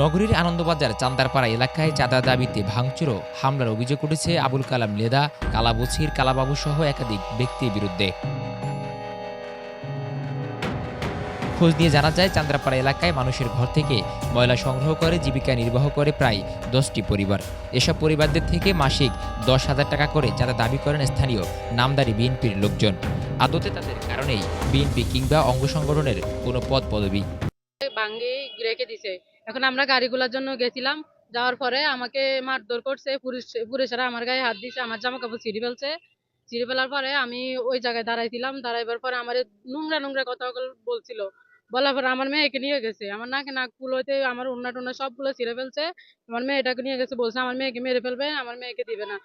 নগরীর আনন্দবাজার চান্দারপাড়া এলাকায় চাঁদা দাবিতে ভাঙচুর ও হামলার অভিযোগ উঠেছে আবুল কালাম লেদা, কালাবছির কালাবাবু সহ একাধিক ব্যক্তির বিরুদ্ধে। খোঁজ নিয়ে জানা যায়, চান্দ্রাপাড়া এলাকায় মানুষের ঘর থেকে ময়লা সংগ্রহ করে, জীবিকা নির্বাহ করে প্রায় দশটি পরিবার। এসব পরিবারদের থেকে মাসিক দশ হাজার টাকা করে চাঁদা দাবি করেন স্থানীয় নামদারি বিএনপির লোকজন। আদতে তাদের কারণেই বিএনপি কিংবা অঙ্গ সংগঠনের কোনো পদ পদবি। রেখে দিছে। এখন আমরা গাড়িগুলোর জন্য গেছিলাম, যাওয়ার পরে আমাকে মারধর করছে পুলিশেরা আমার গায়ে হাত দিয়েছে আমার জামা কাপড় ছিঁড়ে ফেলছে। ছিঁড়ে ফেলার পরে আমি ওই জায়গায় দাঁড়াইছিলাম, দাঁড়াইবার পরে আমার নোংরা নোংরা কথা বলছিল। বলার পরে আমার মেয়েকে নিয়ে গেছে, আমার নাকে নাক হইতে আমার উন্না টুন্না সবগুলো ছিঁড়ে ফেলছে, আমার মেয়েটাকে নিয়ে গেছে, বলছে আমার মেয়েকে মেরে ফেলবে, আমার মেয়েকে দিবে না।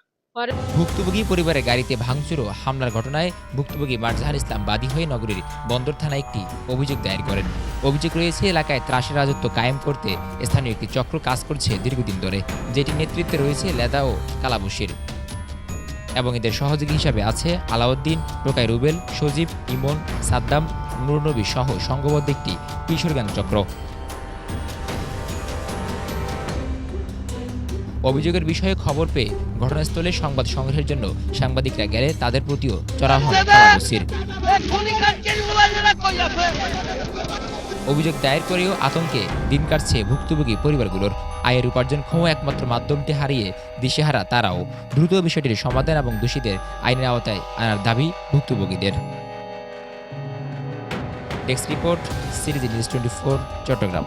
ভুক্তভোগী পরিবারের গাড়িতে ভাঙচুর ও হামলার ঘটনায় ভুক্তভোগী মারজাহার ইসলাম বাদী হয়ে নগরীর বন্দর থানায় একটি অভিযোগ দায়ের করেন। অভিযোগ রয়েছে, এলাকায় ত্রাসের রাজত্ব কায়েম করতে স্থানীয় একটি চক্র কাজ করছে দীর্ঘদিন ধরে যেটির নেতৃত্বে রয়েছে লেদা ও কালাবশির। এবং এদের সহযোগী হিসাবে আছে আলাউদ্দিন টোকাই রুবেল, সজীব, ইমন, সাদ্দাম, নুরনবী সহ সংঘবদ্ধ একটি কিশোর গ্যাং চক্র। অভিযোগের বিষয়ে খবর পেয়ে ঘটনাস্থলে সংবাদ সংগ্রহের জন্য সাংবাদিকরা গেলে তাদের প্রতিও চড়া হন অভিযোগ দায়ের করেও আতঙ্কে দিন কাটছে ভুক্তভোগী পরিবারগুলোর। আয়ের উপার্জনক্ষম একমাত্র মাধ্যমটি হারিয়ে দিশেহারা তারাও। দ্রুত বিষয়টির সমাধান এবং দোষীদের আইনের আওতায় আনার দাবি ভুক্তভোগীদের। Desk report series news twenty four Chittagong.